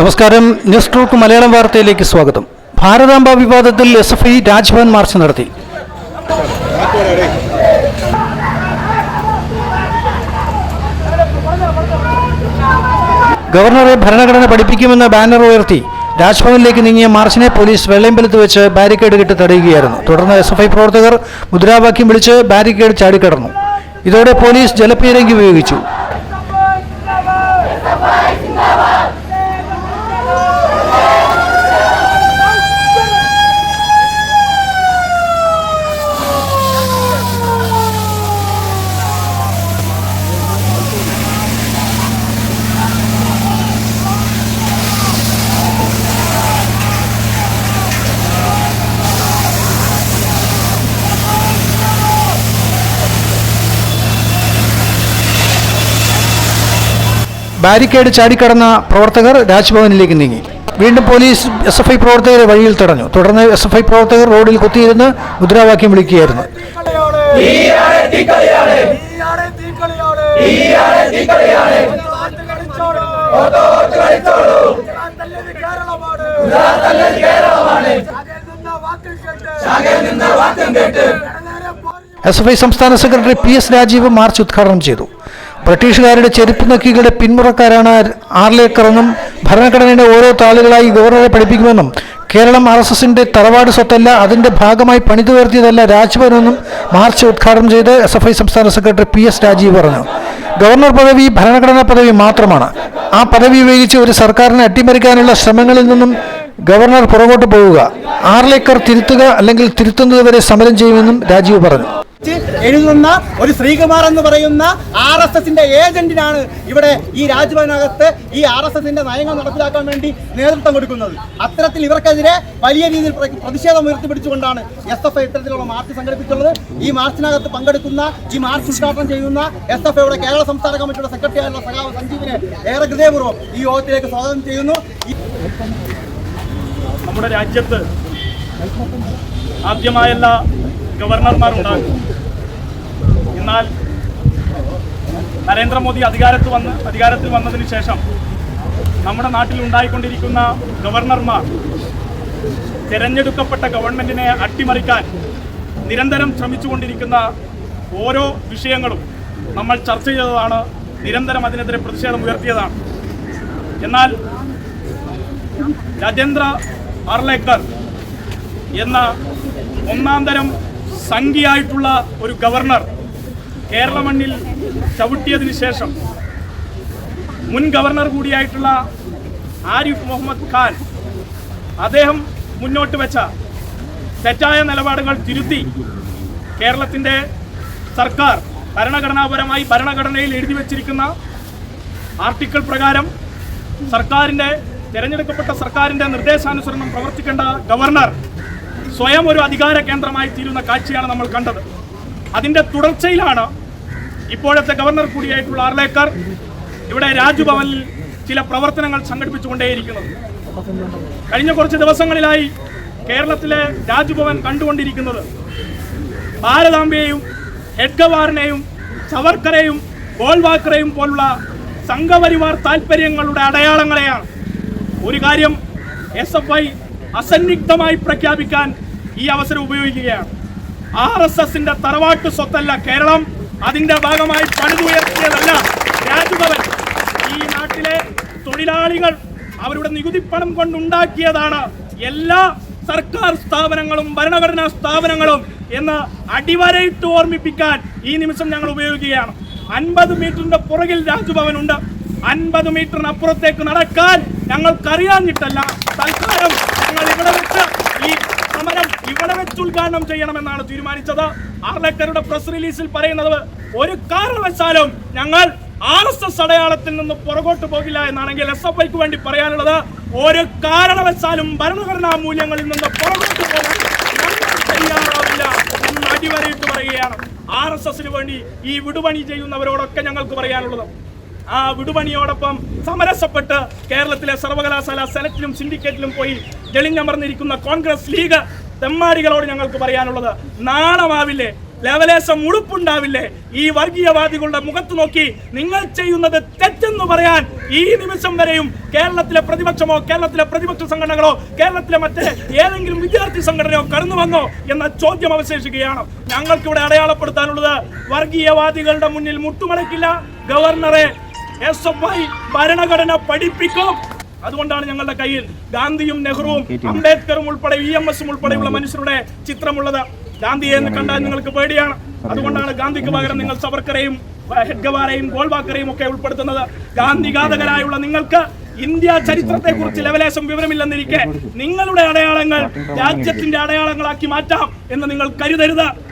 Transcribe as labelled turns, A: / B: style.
A: നമസ്കാരം ന്യൂസ് ട്രൂക്ക് മലയാളം വാർത്തയിലേക്ക് സ്വാഗതം ഭാരതാംബ വിവാദത്തിൽ S F I Raj Bhavan march നടത്തി ഗവർണറെ ഭരണഘടന പഠിപ്പിക്കുമെന്ന ബാനർ ഉയർത്തി രാജ്ഭവനിലേക്ക് നീങ്ങിയ മാർച്ചിനെ പോലീസ് വെള്ളയമ്പലത്ത് വെച്ച് ബാരിക്കേഡ് കെട്ടി തടയുകയായിരുന്നു തുടർന്ന് എസ് എഫ് ഐ പ്രവർത്തകർ മുദ്രാവാക്യം വിളിച്ച് ബാരിക്കേഡ് ചാടിക്കടന്നു ഇതോടെ പോലീസ് ജലപീരങ്കി ഉപയോഗിച്ചു ബാരിക്കേഡ് ചാടിക്കടന്ന പ്രവർത്തകർ രാജ്ഭവനിലേക്ക് നീങ്ങി വീണ്ടും പോലീസ് എസ് എഫ് ഐ പ്രവർത്തകരെ വഴിയിൽ തടഞ്ഞു തുടർന്ന് എസ് എഫ് ഐ പ്രവർത്തകർ റോഡിൽ കുത്തിയിരുന്ന് മുദ്രാവാക്യം വിളിക്കുകയായിരുന്നു എസ് എഫ് ഐ സംസ്ഥാന secretary P S Rajeev march ഉദ്ഘാടനം ചെയ്തു ബ്രിട്ടീഷുകാരുടെ ചെരുപ്പ് നക്കികളുടെ പിന്മുറക്കാരാണ് ആർലേക്കറെന്നും ഭരണഘടനയുടെ ഓരോ താളുകളായി ഗവർണറെ പഠിപ്പിക്കുമെന്നും കേരളം ആർ എസ് എസിന്റെ തറവാട് സ്വത്തല്ല അതിന്റെ ഭാഗമായി പണിതുയർത്തിയതല്ല രാജ്ഭവനെന്നും മാർച്ച് ഉദ്ഘാടനം ചെയ്ത് എസ് എഫ് ഐ സംസ്ഥാന സെക്രട്ടറി പി എസ് രാജീവ് പറഞ്ഞു ഗവർണർ പദവി ഭരണഘടനാ പദവി മാത്രമാണ് ആ പദവി ഉപയോഗിച്ച് ഒരു സർക്കാരിനെ അട്ടിമറിക്കാനുള്ള ശ്രമങ്ങളിൽ നിന്നും ഗവർണർ പുറകോട്ട് പോവുക ആറിലേക്കർ തിരുത്തുക അല്ലെങ്കിൽ തിരുത്തുന്നതുവരെ സമരം ചെയ്യുമെന്നും രാജീവ് പറഞ്ഞു
B: എഴുതുന്ന ഒരു ശ്രീകുമാർ എന്ന് പറയുന്ന ആർ എസ് എസിന്റെ ഏജന്റിനാണ് ഇവിടെ ഈ രാജ്ഭവനകത്ത് ഈ ആർ എസ് എസിന്റെ നയങ്ങൾ നടപ്പിലാക്കാൻ വേണ്ടി നേതൃത്വം കൊടുക്കുന്നത് അത്തരത്തിൽ ഇവർക്കെതിരെ വലിയ രീതിയിൽ പ്രതിഷേധം ഉയർത്തിപ്പിടിച്ചുകൊണ്ടാണ് എസ് എഫ് ഐ ഇത്തരത്തിലുള്ള മാർച്ച് സംഘടിപ്പിച്ചുള്ളത് ഈ മാർച്ചിനകത്ത് പങ്കെടുക്കുന്ന ഈ മാർച്ച് ഉദ്ഘാടനം ചെയ്യുന്ന എസ് എഫ് ഐയുടെ കേരള സംസ്ഥാന കമ്മിറ്റിയുടെ സെക്രട്ടറി ആയിട്ടുള്ള സഖാവ് സഞ്ജീവിനെ ഏറെ ഹൃദയപൂർവ്വം ഈ യോഗത്തിലേക്ക് സ്വാഗതം ചെയ്യുന്നു
C: നമ്മുടെ രാജ്യത്ത് ആദ്യമായല്ല ഗവർണർമാരുണ്ടാകും എന്നാൽ നരേന്ദ്രമോദി അധികാരത്ത് വന്ന് അധികാരത്തിൽ വന്നതിന് ശേഷം നമ്മുടെ നാട്ടിൽ ഉണ്ടായിക്കൊണ്ടിരിക്കുന്ന ഗവർണർമാർ തിരഞ്ഞെടുക്കപ്പെട്ട ഗവൺമെന്റിനെ അട്ടിമറിക്കാൻ നിരന്തരം ശ്രമിച്ചുകൊണ്ടിരിക്കുന്ന ഓരോ വിഷയങ്ങളും നമ്മൾ ചർച്ച ചെയ്തതാണ് നിരന്തരം അതിനെതിരെ പ്രതിഷേധം ഉയർത്തിയതാണ് എന്നാൽ രാജേന്ദ്ര അർലേക്കർ എന്ന ഒന്നാം തരം സംഖ്യയായിട്ടുള്ള ഒരു ഗവർണർ കേരള മണ്ണിൽ ചവിട്ടിയതിനു ശേഷം മുൻ ഗവർണർ കൂടിയായിട്ടുള്ള ആരിഫ് മുഹമ്മദ് ഖാൻ അദ്ദേഹം മുന്നോട്ട് വെച്ച തെറ്റായ നിലപാടുകൾ തിരുത്തി കേരളത്തിൻ്റെ സർക്കാർ ഭരണഘടനാപരമായി ഭരണഘടനയിൽ എഴുതി വച്ചിരിക്കുന്ന ആർട്ടിക്കിൾ പ്രകാരം സർക്കാരിൻ്റെ തെരഞ്ഞെടുക്കപ്പെട്ട സർക്കാരിന്റെ നിർദ്ദേശാനുസരണം പ്രവർത്തിക്കേണ്ട ഗവർണർ സ്വയം ഒരു അധികാര കേന്ദ്രമായി തീരുന്ന കാഴ്ചയാണ് നമ്മൾ കണ്ടത് അതിന്റെ തുടർച്ചയിലാണ് ഇപ്പോഴത്തെ ഗവർണർ കൂടിയായിട്ടുള്ള ആർലേക്കർ ഇവിടെ രാജ്ഭവനിൽ ചില പ്രവർത്തനങ്ങൾ സംഘടിപ്പിച്ചുകൊണ്ടേയിരിക്കുന്നത് കഴിഞ്ഞ കുറച്ച് ദിവസങ്ങളിലായി കേരളത്തിലെ രാജ്ഭവൻ കണ്ടുകൊണ്ടിരിക്കുന്നത് ഭാരതാംബയെയും എഡ്ഗവാറിനെയും സവർക്കറെയും ഗോൾവാക്കറെയും പോലുള്ള സംഘപരിവാർ താൽപ്പര്യങ്ങളുടെ അടയാളങ്ങളെയാണ് ഒരു കാര്യം എസ് എഫ് ഐ അസന്നിഗ്ധമായി പ്രഖ്യാപിക്കാൻ ഈ അവസരം ഉപയോഗിക്കുകയാണ് ആർ എസ് എസിന്റെ തറവാട്ട് സ്വത്തല്ല കേരളം അതിന്റെ ഭാഗമായി പണിതുയർത്തിയതല്ല രാജ്ഭവൻ ഈ നാട്ടിലെ തൊഴിലാളികൾ അവരുടെ നികുതി പണം കൊണ്ടുണ്ടാക്കിയതാണ് എല്ലാ സർക്കാർ സ്ഥാപനങ്ങളും ഭരണഘടനാ സ്ഥാപനങ്ങളും എന്ന് അടിവരയിട്ട് ഓർമ്മിപ്പിക്കാൻ ഈ നിമിഷം ഞങ്ങൾ ഉപയോഗിക്കുകയാണ് അൻപത് മീറ്ററിന്റെ പുറകിൽ രാജ്ഭവൻ ഉണ്ട് അൻപത് മീറ്ററിന് അപ്പുറത്തേക്ക് നടക്കാൻ ഞങ്ങൾക്കറിയാഞ്ഞിട്ടല്ല തൽക്കാലം ഞങ്ങൾ ഇവിടെ വെച്ച് ഈ സമരം ഇവിടെ വെച്ച് ഉദ്ഘാടനം ചെയ്യണമെന്നാണ് തീരുമാനിച്ചത് ആർലക്കരുടെ പ്രസ് റിലീസിൽ പറയുന്നത് ഒരു കാരണവശാലും ഞങ്ങൾ ആർ എസ് എസ് അടയാളത്തിൽ നിന്ന് പുറകോട്ട് പോകില്ല എന്നാണെങ്കിൽ എസ് എഫ് ഐക്ക് വേണ്ടി പറയാനുള്ളത് ഒരു കാരണവശാലും ഭരണഘടനാ മൂല്യങ്ങളിൽ നിന്ന് പുറകോട്ട് പോകാൻ എന്ന് അടിവരയിട്ട് പറയുകയാണ് ആർ എസ് എസിന് വേണ്ടി ഈ വിടുപണി ചെയ്യുന്നവരോടൊക്കെ ഞങ്ങൾക്ക് പറയാനുള്ളത് ആ വിടുപണിയോടൊപ്പം സമരസപ്പെട്ട് കേരളത്തിലെ സർവകലാശാല സെനറ്റിലും സിൻഡിക്കേറ്റിലും പോയി ജളിഞ്ഞമർന്നിരിക്കുന്ന കോൺഗ്രസ് ലീഗ് തെമ്മാടികളോട് ഞങ്ങൾക്ക് പറയാനുള്ളത് നാണമാവില്ലേ ലവലേശം ഉടുപ്പുണ്ടാവില്ലേ ഈ വർഗീയവാദികളുടെ മുഖത്ത് നോക്കി നിങ്ങൾ ചെയ്യുന്നത് തെറ്റെന്ന് പറയാൻ ഈ നിമിഷം വരെയും കേരളത്തിലെ പ്രതിപക്ഷമോ കേരളത്തിലെ പ്രതിപക്ഷ സംഘടനകളോ കേരളത്തിലെ മറ്റേ ഏതെങ്കിലും വിദ്യാർത്ഥി സംഘടനയോ കടന്നു വന്നോ എന്ന ചോദ്യം അവശേഷിക്കുകയാണ് ഞങ്ങൾക്കിവിടെ അടയാളപ്പെടുത്താനുള്ളത് വർഗീയവാദികളുടെ മുന്നിൽ മുട്ടുമടക്കില്ല ഗവർണറെ എസ് എഫ് ഐ ഭരണഘടന പഠിപ്പിക്കും അതുകൊണ്ടാണ് ഞങ്ങളുടെ കയ്യിൽ ഗാന്ധിയും നെഹ്റുവും അംബേദ്കറും ഉൾപ്പെടെ ഇ എം എസും ഉൾപ്പെടെയുള്ള മനുഷ്യരുടെ ചിത്രമുള്ളത് ഗാന്ധിയെ എന്ന് കണ്ടാൽ നിങ്ങൾക്ക് പേടിയാണ് അതുകൊണ്ടാണ് ഗാന്ധിക്ക് പകരം നിങ്ങൾ സവർക്കറേയും ഹെഡ്ഗവാറേയും ഗോൾവാക്കറേയും ഒക്കെ ഉൾപ്പെടുത്തുന്നത് ഗാന്ധിഘാതകരായുള്ള നിങ്ങൾക്ക് ഇന്ത്യ ചരിത്രത്തെ കുറിച്ച് ലെവലേശം വിവരമില്ലെന്നിരിക്കെ നിങ്ങളുടെ അടയാളങ്ങൾ രാജ്യത്തിന്റെ അടയാളങ്ങളാക്കി മാറ്റാം എന്ന് നിങ്ങൾ കരുതരുത്